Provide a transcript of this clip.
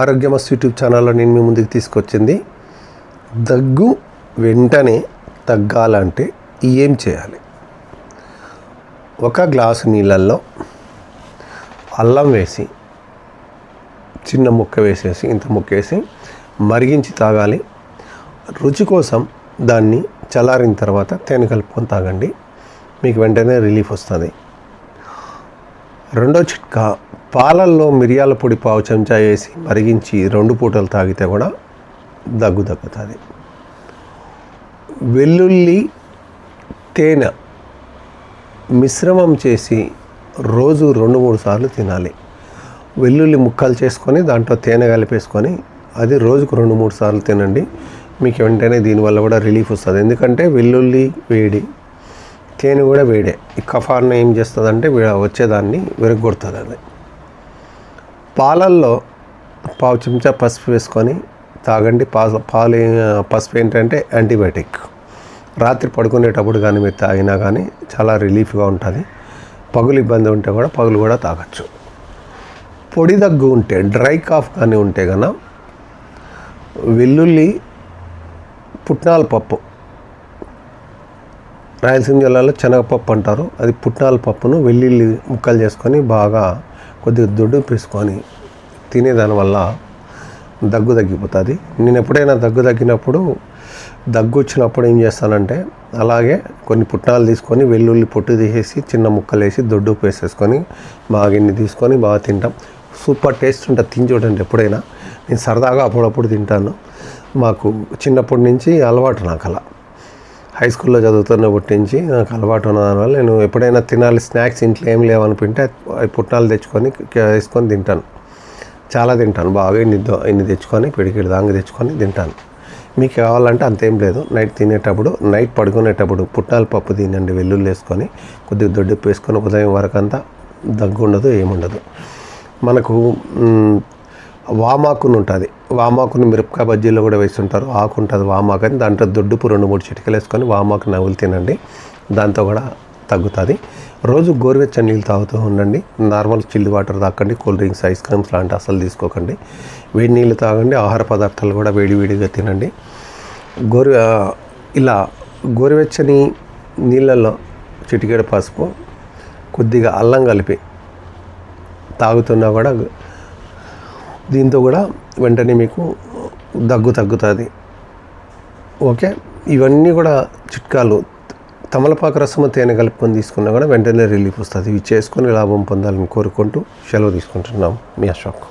ఆరోగ్యమస్ YouTube ఛానల్లో నేను మీ ముందుకు తీసుకొచ్చింది. దగ్గు వెంటనే తగ్గాలంటే ఏం చేయాలి? ఒక గ్లాసు నీళ్ళల్లో అల్లం వేసి చిన్న ముక్క వేసేసి ఇంత ముక్క వేసి మరిగించి తాగాలి. రుచి కోసం దాన్ని చల్లారిన తర్వాత తేనె కలుపుకొని తాగండి. మీకు వెంటనే రిలీఫ్ వస్తుంది. రెండో చిట్కా పాలల్లో మిరియాల పొడి పావు చెంచా వేసి మరిగించి రెండు పూటలు తాగితే కూడా దగ్గు తగ్గుతుంది. వెల్లుల్లి తేనె మిశ్రమం చేసి రోజు రెండు మూడు సార్లు తినాలి. వెల్లుల్లి ముక్కలు చేసుకొని దాంట్లో తేనె కలిపేసుకొని అది రోజుకు రెండు మూడు సార్లు తినండి. మీకు వెంటనే దీనివల్ల కూడా రిలీఫ్ వస్తుంది. ఎందుకంటే వెల్లుల్లి వేడి తేనె కూడా వేడే. ఈ కఫాన్ని ఏం చేస్తుందంటే వచ్చేదాన్ని విరగొడుతుంది అది. పాలల్లో పావు చెంచా పసుపు వేసుకొని తాగండి. పా పాలు పసుపు ఏంటంటే యాంటీబయాటిక్. రాత్రి పడుకునేటప్పుడు కానీ మీరు తాగినా కానీ చాలా రిలీఫ్గా ఉంటుంది. పగులు ఇబ్బంది ఉంటే కూడా పగులు కూడా తాగొచ్చు. పొడి దగ్గు ఉంటే డ్రై కాఫ్ కానీ ఉంటే కన్నా వెల్లుల్లి పుట్నాల పప్పు రాయలసీమ జిల్లాలో శనగపప్పు అంటారు. అది పుట్నాల పప్పును వెల్లుల్లి ముక్కలు చేసుకొని బాగా కొద్దిగా దొడ్డు పీసుకొని తినేదాని వల్ల దగ్గు తగ్గిపోతుంది. నేను ఎప్పుడైనా దగ్గు తగ్గినప్పుడు దగ్గు వచ్చినప్పుడు ఏం చేస్తానంటే అలాగే కొన్ని పుట్నాలు తీసుకొని వెల్లుల్లి పొట్టు తీసేసి చిన్న ముక్కలు వేసి దొడ్డు వేసేసుకొని బాగా ఇన్ని తీసుకొని బాగా తింటాం. సూపర్ టేస్ట్ ఉంటుంది తిని చూడండి ఎప్పుడైనా. నేను సరదాగా అప్పుడప్పుడు తింటాను. మాకు చిన్నప్పటి నుంచి అలవాటు నాకు అలా హై స్కూల్లో చదువుతున్నప్పటి నుంచి నాకు అలవాటు ఉన్న దానివల్ల నేను ఎప్పుడైనా తినాలి స్నాక్స్ ఇంట్లో ఏం లేవనుకుంటే అవి పుట్నాలు తెచ్చుకొని వేసుకొని తింటాను. చాలా తింటాను బాగా. ఇన్ని ఇన్ని తెచ్చుకొని పిడికిడి దాంగ తెచ్చుకొని తింటాను. మీకు కావాలంటే అంతేం లేదు. నైట్ తినేటప్పుడు నైట్ పడుకునేటప్పుడు పుట్నాల పప్పు తినండి వెల్లుల్లి వేసుకొని కొద్దిగా దొడ్డుప్పు వేసుకొని ఉదయం వరకు అంతా దగ్గు ఉండదు ఏముండదు మనకు వామాకుని ఉంటుంది. వామాకుని మిరపకాయ బజ్జీలో కూడా వేస్తుంటారు. ఆకు ఉంటుంది వామాకు అని. దాంట్లో దొడ్డుపు రెండు మూడు చిటికలు వేసుకొని వామాకు నవ్వులు తినండి. దాంతో కూడా తగ్గుతుంది. రోజు గోరువెచ్చని నీళ్ళు తాగుతూ ఉండండి. నార్మల్ చిల్లి వాటర్ తాకండి కూల్ డ్రింక్స్ ఐస్ క్రీమ్స్ లాంటి అసలు తీసుకోకండి. వేడి నీళ్ళు తాగండి. ఆహార పదార్థాలు కూడా వేడివేడిగా తినండి. గోరు ఇలా గోరువెచ్చని నీళ్ళల్లో చిటికెడు పసుపు కొద్దిగా అల్లం కలిపి తాగుతున్నా కూడా దీంతో కూడా వెంటనే మీకు దగ్గు తగ్గుతుంది. ఓకే? ఇవన్నీ కూడా చిట్కాలు. తమలపాకు రసము తేనె కలుపుకొని తీసుకున్నా కూడా వెంటనే రిలీఫ్ వస్తుంది. ఇవి చేసుకొని లాభం పొందాలని కోరుకుంటూ సెలవు తీసుకుంటున్నాం మీ అశోక్.